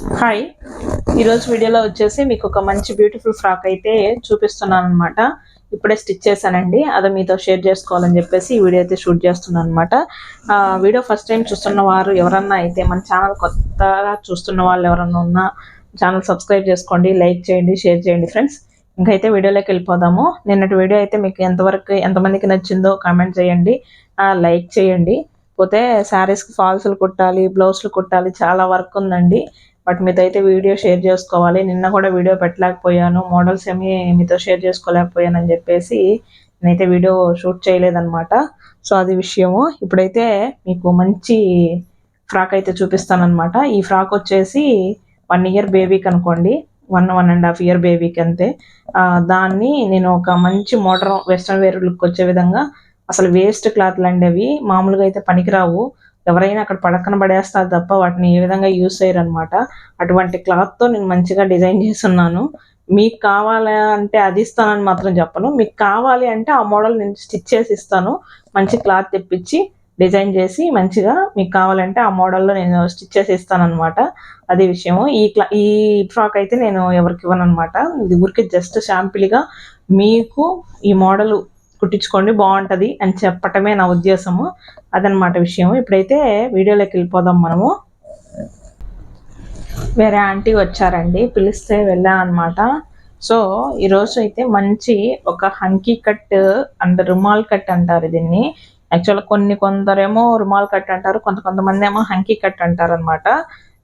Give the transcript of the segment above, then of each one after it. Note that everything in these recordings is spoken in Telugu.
హాయ్ ఈరోజు వీడియోలో వచ్చేసి మీకు ఒక మంచి బ్యూటిఫుల్ ఫ్రాక్ అయితే చూపిస్తున్నాను అనమాట ఇప్పుడే స్టిచ్ చేశానండి. అది మీతో షేర్ చేసుకోవాలని చెప్పేసి ఈ వీడియో అయితే షూట్ చేస్తున్నాను అనమాట వీడియో ఫస్ట్ టైం చూస్తున్న వారు ఎవరన్నా అయితే మన ఛానల్ కొత్తగా చూస్తున్న వాళ్ళు ఎవరన్నా ఉన్నా ఛానల్ సబ్స్క్రైబ్ చేసుకోండి లైక్ చేయండి షేర్ చేయండి ఫ్రెండ్స్ ఇంకైతే వీడియోలోకి వెళ్ళిపోదాము. నిన్నటి వీడియో అయితే మీకు ఎంతవరకు ఎంతమందికి నచ్చిందో కామెంట్ చేయండి. లైక్ చేయండి. పోతే శారీస్కి ఫాల్స్లు కుట్టాలి బ్లౌజ్లు కుట్టాలి చాలా వర్క్ ఉందండి. బట్ మీతో అయితే వీడియో షేర్ చేసుకోవాలి. నిన్న కూడా వీడియో పెట్టలేకపోయాను. మోడల్స్ ఏమి మీతో షేర్ చేసుకోలేకపోయాను అని చెప్పేసి నేనైతే వీడియో షూట్ చేయలేదన్నమాట. సో అది విషయము. ఇప్పుడైతే మీకు మంచి ఫ్రాక్ అయితే చూపిస్తానమాట ఈ ఫ్రాక్ వచ్చేసి వన్ ఇయర్ బేబీకి అనుకోండి. One one and half year బేబీకి అంతే. దాన్ని నేను ఒక మంచి మోడర్న్ వెస్ట్రన్ వేర్ లుక్ వచ్చే విధంగా అసలు వేస్ట్ క్లాత్లు అండి అవి. మామూలుగా అయితే పనికిరావు. ఎవరైనా అక్కడ పడక్కన పడేస్తారు తప్ప వాటిని ఏ విధంగా యూస్ చేయరనమాట అటువంటి క్లాత్తో నేను మంచిగా డిజైన్ చేస్తున్నాను. మీకు కావాలి అంటే అది ఇస్తానని మాత్రం చెప్పను. మీకు కావాలి అంటే ఆ మోడల్ నేను స్టిచ్ చేసి ఇస్తాను. మంచి క్లాత్ తెప్పించి డిజైన్ చేసి మంచిగా మీకు కావాలంటే ఆ మోడల్లో నేను స్టిచ్ చేసి ఇస్తాను అనమాట అదే విషయము. ఈ క్లా ఈ ఫ్రాక్ అయితే నేను ఎవరికి ఇవ్వను అనమాట ఇది ఊరికి జస్ట్ షాంపుల్గా మీకు ఈ మోడల్ కుట్టించుకోండి బాగుంటుంది అని చెప్పటమే నా ఉద్దేశము. అదనమాట విషయం ఇప్పుడైతే వీడియోలోకి వెళ్ళిపోదాం మనము. వేరే ఆంటీ వచ్చారండి పిలిస్తే వెళ్ళా అనమాట సో ఈరోజు అయితే మంచి ఒక hanky cut and rumal cut అంటారు దీన్ని. యాక్చువల్గా కొన్ని కొందరేమో రుమాల్ కట్ అంటారు కొంత కొంతమంది ఏమో హంకీ కట్ అంటారు అనమాట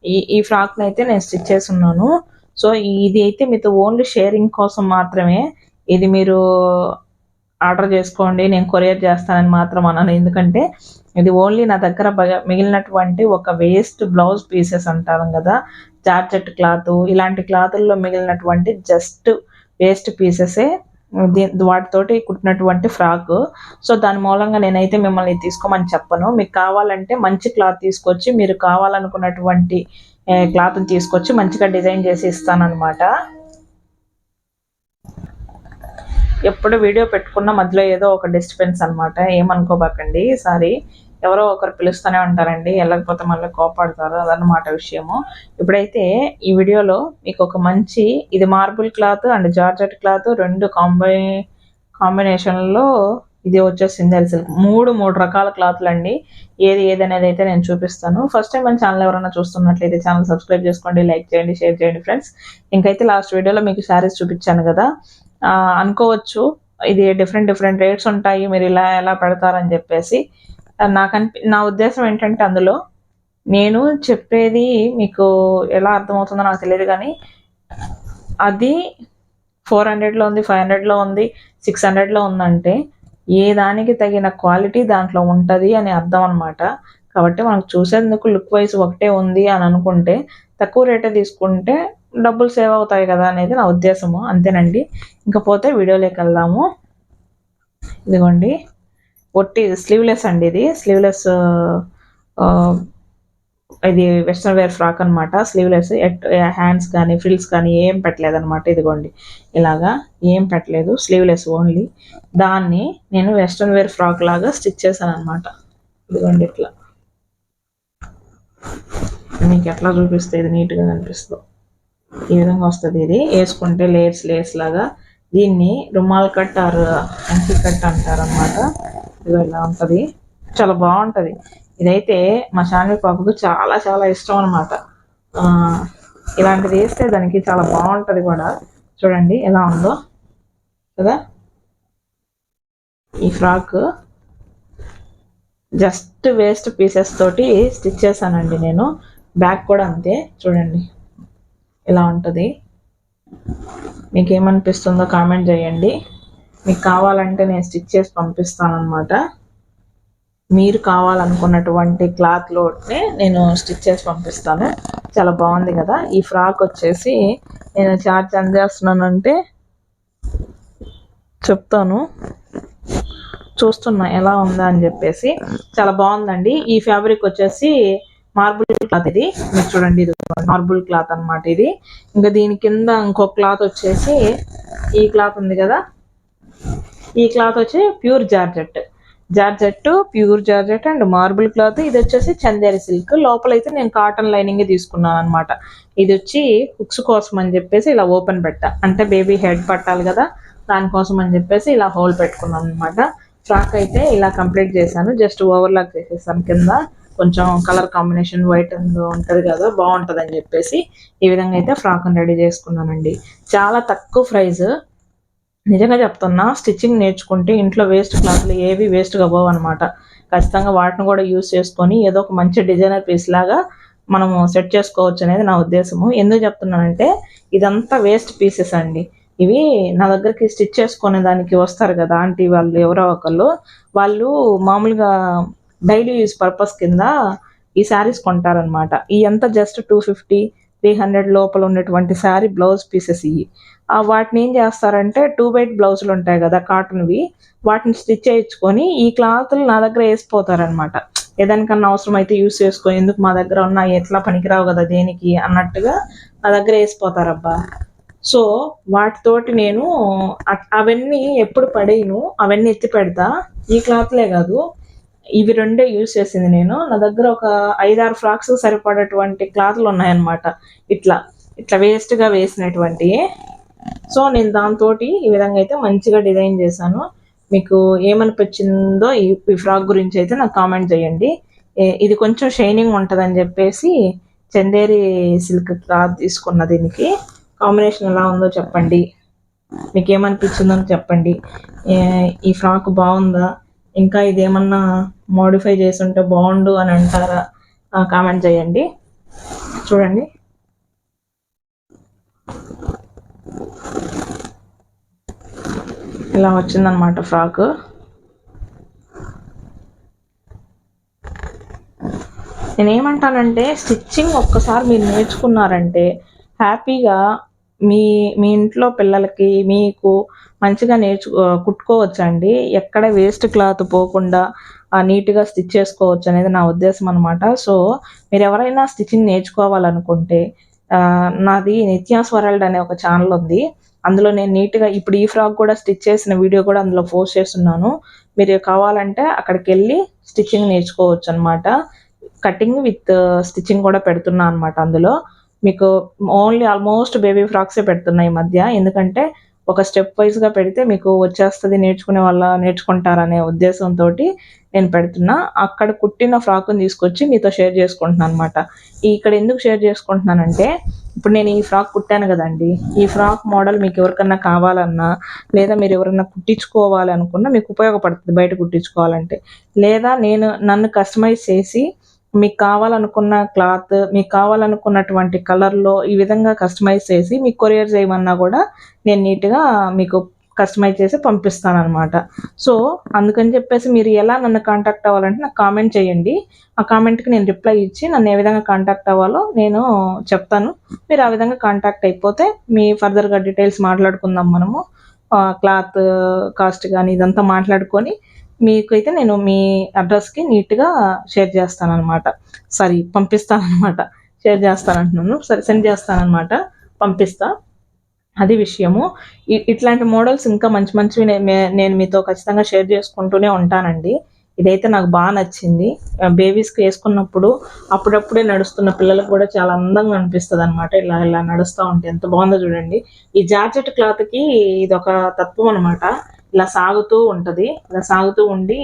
ఈ ఈ ఫ్రాక్ని అయితే నేను స్టిచ్ చేసి ఉన్నాను సో ఇది అయితే మీతో ఓన్లీ షేరింగ్ కోసం మాత్రమే. ఇది మీరు ఆర్డర్ చేసుకోండి నేను కొరియర్ చేస్తానని మాత్రం అన్నాను ఎందుకంటే ఇది ఓన్లీ నా దగ్గర మిగిలినటువంటి ఒక వేస్ట్ బ్లౌజ్ పీసెస్ అంటారు కదా. జార్జెట్ క్లాత్ ఇలాంటి క్లాతుల్లో మిగిలినటువంటి జస్ట్ వేస్ట్ పీసెసే వాటితోటి కుట్టినటువంటి ఫ్రాక్. సో దాని మూలంగా నేనైతే మిమ్మల్ని తీసుకోమని చెప్పను. మీకు కావాలంటే మంచి క్లాత్ తీసుకొచ్చి మీరు కావాలనుకున్నటువంటి క్లాత్ని తీసుకొచ్చి మంచిగా డిజైన్ చేసి ఇస్తానన్నమాట. ఎప్పుడు వీడియో పెట్టుకున్న మధ్యలో ఏదో ఒక డిస్టర్బెన్స్ అనమాట ఏమనుకోబాకండి సారీ. ఎవరో ఒకరు పిలుస్తూనే ఉంటారండి వెళ్ళకపోతే మళ్ళీ కోపాడతారు అదన్నమాట విషయము. ఇప్పుడైతే ఈ వీడియోలో మీకు ఒక మంచి ఇది marble cloth and georgette cloth రెండు కాంబై కాంబినేషన్లో ఇది వచ్చేసింది తెలుసు. మూడు మూడు రకాల క్లాత్లు అండి. ఏది ఏది అనేది అయితే నేను చూపిస్తాను. ఫస్ట్ టైం మన ఛానల్ ఎవరైనా చూస్తున్నట్లయితే ఛానల్ సబ్స్క్రైబ్ చేసుకోండి లైక్ చేయండి షేర్ చేయండి ఫ్రెండ్స్. ఇంకైతే లాస్ట్ వీడియోలో మీకు శారీస్ చూపించాను కదా. అనుకోవచ్చు. ఇది డిఫరెంట్ డిఫరెంట్ రేట్స్ ఉంటాయి. మీరు ఇలా ఎలా పెడతారని చెప్పేసి. నాకు అనిపి నా ఉద్దేశం ఏంటంటే అందులో నేను చెప్పేది మీకు ఎలా అర్థమవుతుందో నాకు తెలియదు కానీ అది ఫోర్ హండ్రెడ్లో ఉంది ఫైవ్ హండ్రెడ్లో ఉంది సిక్స్ హండ్రెడ్లో ఉందంటే ఏ దానికి తగిన క్వాలిటీ దాంట్లో ఉంటుంది అని అర్థం అనమాట కాబట్టి మనకు చూసేందుకు లుక్ వైజ్ ఒకటే ఉంది అని అనుకుంటే తక్కువ రేటే తీసుకుంటే డబ్బులు సేవ్ అవుతాయి కదా అనేది నా ఉద్దేశము. అంతేనండి. ఇంకపోతే వీడియోలోకి వెళ్దాము. ఇదిగోండి. ఒట్టి స్లీవ్లెస్ అండి ఇది. స్లీవ్లెస్ ఇది వెస్ట్రన్ వేర్ ఫ్రాక్ అనమాట స్లీవ్లెస్ హ్యాండ్స్ కానీ ఫ్రిల్స్ కానీ ఏం పెట్టలేదు అనమాట ఇదిగోండి. ఇలాగా ఏం పెట్టలేదు. Sleeveless only. దాన్ని నేను వెస్ట్రన్ వేర్ ఫ్రాక్ లాగా స్టిచ్ చేశాను అనమాట ఇదిగోండి ఇట్లా. మీకు ఎట్లా చూపిస్తే ఇది నీట్గా కనిపిస్తుంది. ఈ విధంగా వస్తుంది ఇది? వేసుకుంటే లేయర్స్ లేయర్స్ లాగా. దీన్ని రుమాల్ కట్ ఆర్ అంకి కట్ అంటారు అనమాట ఇది ఇలా ఉంటుంది. చాలా బాగుంటుంది. ఇదైతే మా శాన్వి పాపకు చాలా చాలా ఇష్టం అనమాట ఇలాంటిది వేస్తే దానికి చాలా బాగుంటుంది కూడా. చూడండి ఎలా ఉందో. కదా? ఈ ఫ్రాక్ జస్ట్ వేస్ట్ పీసెస్ తోటి స్టిచ్ చేశానండి నేను. బ్యాక్ కూడా అంతే. చూడండి. ఇలా ఉంటుంది? మీకు ఏమనిపిస్తుందో కామెంట్ చేయండి. మీకు కావాలంటే నేను స్టిచ్ చేసి పంపిస్తాను అనమాట మీరు కావాలనుకున్నటువంటి క్లాత్లోనే నేను స్టిచ్ చేసి పంపిస్తాను. చాలా బాగుంది కదా? ఈ ఫ్రాక్ వచ్చేసి నేను చార్జ్ ఎంత చెప్తాను. చూస్తున్నా ఎలా ఉందా అని చెప్పేసి. చాలా బాగుందండి. ఈ ఫ్యాబ్రిక్ వచ్చేసి మార్బుల్ క్లాత్ ఇది. మీరు చూడండి ఇది మార్బుల్ క్లాత్ అనమాట ఇది. ఇంకా దీని కింద ఇంకో క్లాత్ వచ్చేసి ఈ క్లాత్ ఉంది కదా. ఈ క్లాత్ వచ్చి pure georgette georgette pure georgette and marble cloth ఇది వచ్చేసి చందేరి సిల్క్ లోపల అయితే నేను కాటన్ లైనింగ్ తీసుకున్నాను అనమాట ఇది వచ్చి హుక్స్ కోసం అని చెప్పేసి ఇలా ఓపెన్ పెట్టా. అంటే బేబీ హెడ్ పట్టాలి కదా. దానికోసం అని చెప్పేసి ఇలా హోల్ పెట్టుకున్నాను అనమాట ఫ్రాక్ అయితే ఇలా కంప్లీట్ చేశాను. జస్ట్ ఓవర్లాక్ చేసేసాను కింద. కొంచెం కలర్ కాంబినేషన్ వైట్ ఉంటుంది కదా బాగుంటుంది అని చెప్పేసి ఈ విధంగా అయితే ఫ్రాక్ రెడీ చేసుకున్నానండి. చాలా తక్కువ ప్రైస్. నిజంగా చెప్తున్నా స్టిచ్చింగ్ నేర్చుకుంటే ఇంట్లో వేస్ట్ క్లాత్లు ఏవి వేస్ట్గా పోవు అనమాట ఖచ్చితంగా వాటిని కూడా యూస్ చేసుకొని ఏదో ఒక మంచి డిజైనర్ పీస్ లాగా మనము సెట్ చేసుకోవచ్చు అనేది నా ఉద్దేశము. ఎందుకు చెప్తున్నానంటే ఇదంతా వేస్ట్ పీసెస్ అండి. ఇవి నా దగ్గరికి స్టిచ్ చేసుకునే దానికి వస్తారు కదా ఆంటీ వాళ్ళు ఎవరో ఒకళ్ళు. వాళ్ళు మామూలుగా డైలీ యూజ్ పర్పస్ కింద ఈ శారీస్ కొంటారనమాట ఈ ఎంత just two fifty three hundred లోపల ఉన్నటువంటి శారీ బ్లౌజ్ పీసెస్ ఇవి. ఆ వాటిని ఏం చేస్తారంటే టూ బైట్ బ్లౌజులు ఉంటాయి కదా కాటన్వి వాటిని స్టిచ్ చేయించుకొని ఈ క్లాత్లు నా దగ్గర వేసిపోతారనమాట ఏదానికన్నా అవసరం అయితే యూస్ చేసుకో ఎందుకు మా దగ్గర ఉన్న ఎట్లా పనికిరావు కదా దేనికి అన్నట్టుగా నా దగ్గర వేసిపోతారబ్బా. సో వాటితోటి నేను అట్- అవన్నీ ఎప్పుడు పడేయను అవన్నీ ఎత్తి పెడతా. ఈ క్లాత్లే కాదు ఇవి రెండే యూజ్ చేసింది నేను. నా దగ్గర ఒక ఐదారు ఫ్రాక్స్ సరిపడేటువంటి క్లాత్లు ఉన్నాయన్నమాట. ఇట్లా ఇట్లా వేస్ట్గా వేసినటువంటి సో నేను దాంతో ఈ విధంగా అయితే మంచిగా డిజైన్ చేశాను. మీకు ఏమనిపించిందో ఈ ఫ్రాక్ గురించి అయితే నాకు కామెంట్ చేయండి. ఇది కొంచెం షైనింగ్ ఉంటుందని చెప్పేసి చందేరి సిల్క్ క్లాత్ తీసుకున్న దీనికి. కాంబినేషన్ ఎలా ఉందో చెప్పండి. మీకు ఏమనిపించిందో చెప్పండి. ఈ ఫ్రాక్ బాగుందా? ఇంకా ఇది ఏమన్నా మోడిఫై చేసి ఉంటే బాగుండు అని అంటారా కామెంట్ చేయండి. చూడండి. ఇలా వచ్చిందనమాట ఫ్రాక్. నేనేమంటానంటే స్టిచ్చింగ్ ఒక్కసారి మీరు నేర్చుకున్నారంటే హ్యాపీగా మీ మీ ఇంట్లో పిల్లలకి మీకు మంచిగా నేర్చు కుట్టుకోవచ్చండి. ఎక్కడ వేస్ట్ క్లాత్ పోకుండా నీట్గా స్టిచ్ చేసుకోవచ్చు అనేది నా ఉద్దేశం అనమాట సో మీరు ఎవరైనా స్టిచ్చింగ్ నేర్చుకోవాలనుకుంటే నాది నిత్యాస్ వరల్డ్ అనే ఒక ఛానల్ ఉంది. అందులో నేను నీట్గా ఇప్పుడు ఈ ఫ్రాక్ కూడా స్టిచ్ చేసిన వీడియో కూడా అందులో పోస్ట్ చేస్తున్నాను. మీరు కావాలంటే అక్కడికి వెళ్ళి స్టిచ్చింగ్ నేర్చుకోవచ్చు అనమాట కటింగ్ విత్ స్టిచ్చింగ్ కూడా పెడుతున్నా అనమాట అందులో. మీకు ఓన్లీ ఆల్మోస్ట్ బేబీ ఫ్రాక్సే పెడుతున్నాయి ఈ మధ్య. ఎందుకంటే ఒక స్టెప్ వైజ్గా పెడితే మీకు వచ్చేస్తుంది నేర్చుకునే వాళ్ళ నేర్చుకుంటారనే ఉద్దేశంతో నేను పెడుతున్నా. అక్కడ కుట్టిన ఫ్రాక్ని తీసుకొచ్చి మీతో షేర్ చేసుకుంటున్నాను అనమాట ఇక్కడ ఎందుకు షేర్ చేసుకుంటున్నానంటే ఇప్పుడు నేను ఈ ఫ్రాక్ కుట్టాను కదండి. ఈ ఫ్రాక్ మోడల్ మీకు ఎవరికన్నా కావాలన్నా లేదా మీరు ఎవరైనా కుట్టించుకోవాలనుకున్నా మీకు ఉపయోగపడుతుంది బయట కుట్టించుకోవాలంటే. లేదా నేను నన్ను కస్టమైజ్ చేసి మీకు కావాలనుకున్న క్లాత్ మీకు కావాలనుకున్నటువంటి కలర్లో ఈ విధంగా కస్టమైజ్ చేసి మీకు కొరియర్ చేయమన్నా కూడా నేను నీట్గా మీకు కస్టమైజ్ చేసి పంపిస్తాను అనమాట సో అందుకని చెప్పేసి మీరు ఎలా నన్ను కాంటాక్ట్ అవ్వాలంటే నాకు కామెంట్ చేయండి. ఆ కామెంట్కి నేను రిప్లై ఇచ్చి నన్ను ఏ విధంగా కాంటాక్ట్ అవ్వాలో నేను చెప్తాను. మీరు ఆ విధంగా కాంటాక్ట్ అయిపోతే మీ ఫర్దర్గా డీటెయిల్స్ మాట్లాడుకుందాం మనము. క్లాత్ కాస్ట్ కానీ ఇదంతా మాట్లాడుకొని మీకైతే నేను మీ అడ్రస్కి నీట్గా షేర్ చేస్తాను అనమాట సారీ పంపిస్తాను అనమాట షేర్ చేస్తాను అంటున్నాను సరే సెండ్ చేస్తానమాట పంపిస్తా. అది విషయము. ఇ- ఇట్లాంటి మోడల్స్ ఇంకా మంచి మంచివి నేను మీతో ఖచ్చితంగా షేర్ చేసుకుంటూనే ఉంటానండి. ఇదైతే నాకు బాగా నచ్చింది. బేబీస్కి వేసుకున్నప్పుడు అప్పుడప్పుడే నడుస్తున్న పిల్లలకు కూడా చాలా అందంగా అనిపిస్తుంది అనమాట ఇలా ఇలా నడుస్తూ ఉంటే ఎంత బాగుందో చూడండి. ఈ జార్జెట్ క్లాత్కి ఇది ఒక తత్వం అనమాట ఇలా సాగుతూ ఉంటుంది. ఇలా సాగుతూ ఉండి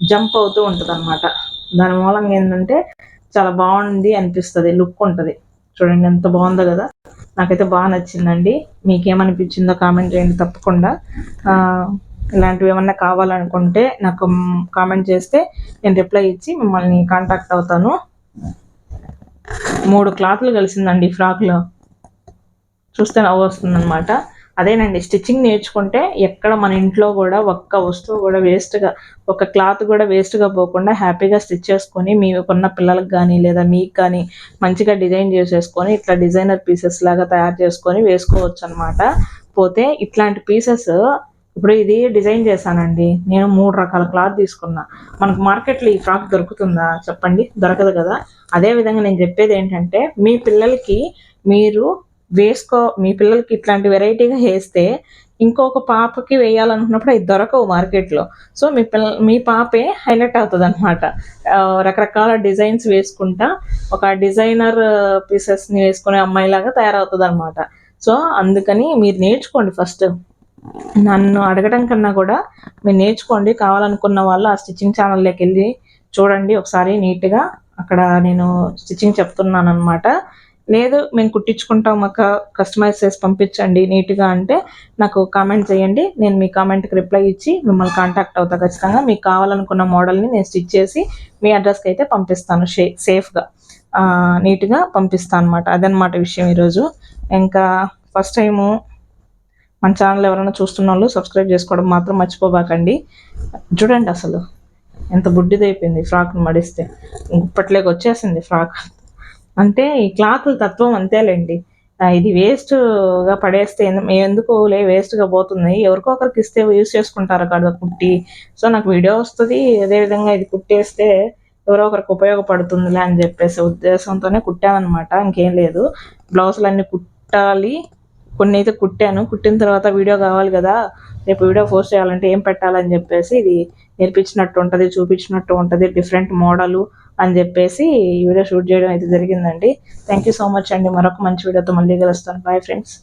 జంప్ అవుతూ ఉంటుంది అనమాట దాని మూలంగా ఏంటంటే చాలా బాగుంది అనిపిస్తుంది లుక్ ఉంటుంది. చూడండి ఎంత బాగుందో కదా. నాకైతే బాగా నచ్చిందండి. మీకేమనిపించిందో కామెంట్ చేయండి తప్పకుండా. ఇలాంటివి ఏమన్నా కావాలనుకుంటే నాకు కామెంట్ చేస్తే నేను రిప్లై ఇచ్చి మిమ్మల్ని కాంటాక్ట్ అవుతాను. మూడు క్లాత్లు కలిసిందండి ఫ్రాక్లో. చూస్తే నవ్వు వస్తుందన్నమాట. అదేనండి స్టిచ్చింగ్ నేర్చుకుంటే ఎక్కడ మన ఇంట్లో కూడా ఒక్క వస్తువు కూడా వేస్ట్గా ఒక క్లాత్ కూడా వేస్ట్గా పోకుండా హ్యాపీగా స్టిచ్ చేసుకొని మీకున్న పిల్లలకు కానీ లేదా మీకు కానీ మంచిగా డిజైన్ చేసేసుకొని ఇట్లా డిజైనర్ పీసెస్ లాగా తయారు చేసుకొని వేసుకోవచ్చు అనమాట పోతే ఇట్లాంటి పీసెస్ ఇప్పుడు ఇది డిజైన్ చేశానండి. నేను మూడు రకాల క్లాత్ తీసుకున్నా. మనకు మార్కెట్లో ఈ ఫ్రాక్ దొరుకుతుందా చెప్పండి? దొరకదు కదా. అదే విధంగా నేను చెప్పేది ఏంటంటే మీ పిల్లలకి మీరు వేసుకో మీ పిల్లలకి ఇట్లాంటి వెరైటీగా వేస్తే ఇంకొక పాపకి వేయాలనుకున్నప్పుడు అవి దొరకవు మార్కెట్లో. సో మీ పిల్ల మీ పాపే హైలైట్ అవుతుంది అనమాట రకరకాల డిజైన్స్ వేసుకుంటా ఒక డిజైనర్ పీసెస్ని వేసుకునే అమ్మాయిలాగా తయారవుతుంది అనమాట సో అందుకని మీరు నేర్చుకోండి ఫస్ట్. నన్ను అడగడం కన్నా కూడా మీరు నేర్చుకోండి. కావాలనుకున్న వాళ్ళు ఆ స్టిచ్చింగ్ ఛానల్లోకి వెళ్ళి చూడండి. ఒకసారి నీట్గా అక్కడ నేను స్టిచ్చింగ్ చెప్తున్నాను అనమాట లేదు మేము కుట్టించుకుంటాం అక్క. కస్టమైజ్ చేసి పంపించండి. నీట్గా అంటే నాకు కామెంట్ చేయండి. నేను మీ కామెంట్కి రిప్లై ఇచ్చి మిమ్మల్ని కాంటాక్ట్ అవుతా ఖచ్చితంగా. మీకు కావాలనుకున్న మోడల్ని నేను స్టిచ్ చేసి మీ అడ్రస్కి అయితే పంపిస్తాను. షే సేఫ్గా నీట్గా పంపిస్తాను అనమాట అదనమాట విషయం ఈరోజు. ఇంకా ఫస్ట్ టైము మన ఛానల్ ఎవరైనా చూస్తున్న వాళ్ళు సబ్స్క్రైబ్ చేసుకోవడం మాత్రం మర్చిపోబాకండి. చూడండి అసలు. ఎంత బుడ్డిదైపోయింది ఫ్రాక్ను మడిస్తే. ఇప్పట్లోకి వచ్చేసింది ఫ్రాక్. అంటే ఈ క్లాతుల తత్వం అంతేలేండి. ఇది వేస్ట్గా పడేస్తే ఎందుకు లే వేస్ట్గా పోతుంది? ఎవరికో ఒకరికి ఇస్తే యూస్ చేసుకుంటారు కదా కుట్టి సో నాకు వీడియో వస్తుంది అదేవిధంగా ఇది కుట్టేస్తే ఎవరో ఒకరికి ఉపయోగపడుతుందిలే అని చెప్పేసి ఉద్దేశంతోనే కుట్టానమాట ఇంకేం లేదు. బ్లౌజులు అన్నీ కుట్టాలి. కొన్ని అయితే కుట్టాను. కుట్టిన తర్వాత వీడియో కావాలి కదా. రేపు వీడియో పోస్ట్ చేయాలంటే ఏం పెట్టాలని చెప్పేసి ఇది నేర్పించినట్టు ఉంటుంది చూపించినట్టు ఉంటుంది. డిఫరెంట్ మోడలు అని చెప్పేసి ఈ వీడియో షూట్ చేయడం అయితే జరిగిందండి. థ్యాంక్ యూ సో మచ్ అండి. మరొక మంచి వీడియోతో మళ్ళీ కలుస్తాను. Bye friends